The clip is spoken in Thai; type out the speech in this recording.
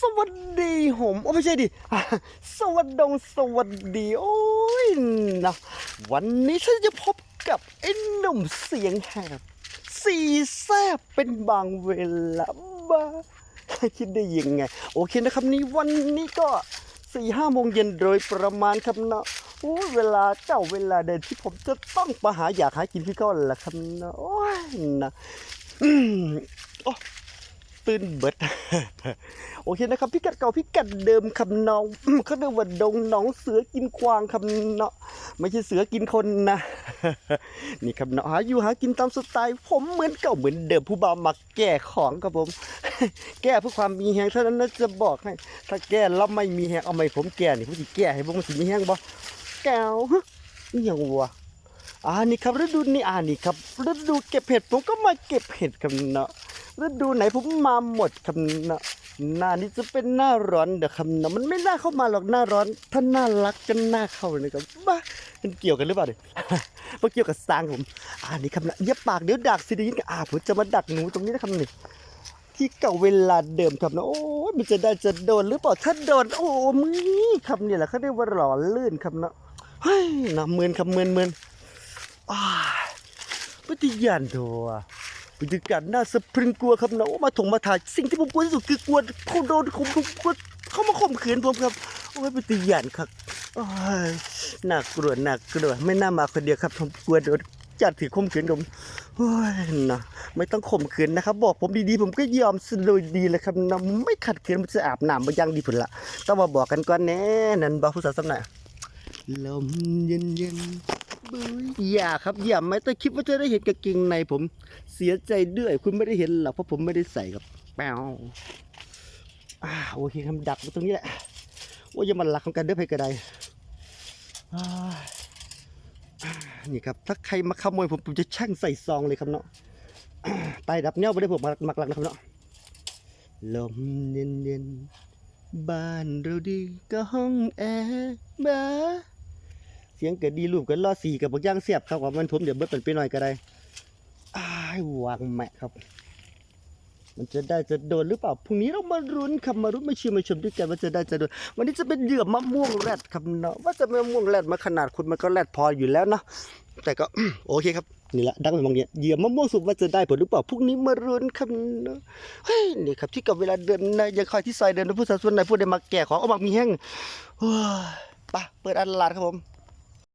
สวัสดีผมโอ้ไม่ใช่ดิ สวัสดงสวัสดีโอ้ยนะวันนี้ฉันจะพบกับไอ้หนุ่มเสียงแหบสีแซบเป็นบางเวลาบ้าคิดได้ยังไง โอเคนะครับนี่วันนี้ก็สี่ห้าโมงเย็นโดยประมาณครับนะโอ้เวลาเจ้าเวลาเดินที่ผมจะต้องไปหาอยากหากินพี่ก็แหละครับนะโอ้ยนะอืมโอ้ ตื่นเบิด โอเคนะครับพิกัดเก่าพิกัดเดิมคำน้องเขาเรียกว่าดงหนองเสือกินกวางคำเนาะไม่ใช่เสือกินคนนะ นี่คำเนาะหาอยู่หากินตามสไตล์ ผมเหมือนเก่าเหมือนเดิมผู้บ่าวมักแก่ของครับผม แก้เพื่อความมีแหงเท่านั้นนะจะบอกให้ถ้าแก้แล้วไม่มีแหงเอาไม่ผมแก้นี่ผมจะแก้ให้ผมสิมีแหงบ่แก้วฮะนี่ยังวะอ่านี่ครับฤดูนี่อ่านี่ครับฤดูเก็บเห็ดผมก็มาเก็บเห็ดครับเนาะ ฤดูไหนผมมาหมดครับนะหน้านี้จะเป็นหน้าร้อนเด้อครับเนะมันไม่น่าเข้ามาหรอกหน้าร้อน ถ้าน่ารักก็น่าเข้านะครับบ้ามันเกี่ยวกันหรือเปล่าเนี่ยไม่เกี่ยวกับสร้างผมอ่านี่ครับนะอย่าปากเดี๋ยวดักสิด้ยินกันอ่าผมจะมาดักหนูตรงนี้นะครับนี่ที่เก่าเวลาเดิมครับนะโอ้มันจะได้จะโดนหรือเปล่าถ้าโดนโอ้มือคำนี่แหละเขาเรียกว่าหล่อลื่นครับนะเฮ้ยนะเมือนครับเมือนเมือนอ่าปฏิญาณตัว บรรยากาศน่าสะพรึงกลัวครับนะโอ้มาถงมาถ่ายสิ่งที่ผมกลัวที่สุดคือกลัวเขาโดนข่มผมกลัวเขามาข่มขืนผมครับโอ้ยเปฏิญาณครับโอ้ยน่ากลัวน่ากลัวไม่น่ามาคนเดียวครับผมกลัวโดนจัดถือข่มขืนผมโอ้ยนะไม่ต้องข่มขืนนะครับ บอกผมดีๆผมก็ยอมสโดยดีเลยครับนะไม่ขัดขืนมันจะอาบน้ำมายังดีผลละต้องมาบอกกันก่อนแน่นั่นบอกผู้สาวสักหน่อยลมเย็นเย็นๆ อย่าครับอย่าไม่ต้องคิดว่าจะได้เห็นกางเกงในผมเสียใจด้วยคุณไม่ได้เห็นหรอกเพราะผมไม่ได้ใส่ครับแปวอ่าโอเคคำดักตรงนี้แหละว่าอย่ามันหลักของกันเด้อเพกระไดนี่ครับถ้าใครมาขโมยผมผมจะแช่งใส่ซองเลยครับเนาะไตดับเนี้ยไม่ได้ผมมามักหลักนะครับเนาะลมเย็นเย็นๆบ้านเราดีก็ห้องแอร์บ้า สียงเกิดดีรูปกันล่อสีกับพวกย่างเสียบครับว่ามันผมเดี๋ยวเบิดเป็นไปหน่อยก็ได้อ้ายวางแม่ครับ มันจะได้จะโดนหรือเปล่าพรุ่งนี้เรามารุ้นครับมารุ้นมาเชื่อมาชมด้วยกันว่าจะได้จะโดนวันนี้จะเป็นเหยื่อมะม่วงแรดครับเนาะว่าจะมะม่วงแรดมาขนาดคุณมันก็แรดพออยู่แล้วเนาะแต่ก็โอเคครับนี่แหละดังไปมองเนี้ยเหยื่อมะม่วงสุกว่าจะได้ผลหรือเปล่าพรุ่งนี้มารุ้นครับเนาะเฮ้ยนี่ครับที่กับเวลาเดินนะยังคอยที่ซอยเดินนะผู้สาวส่วนไหนผู้ใดมาแก่ของเอามามีแห้งโอ้ยไปเปิดอันลาดครับผม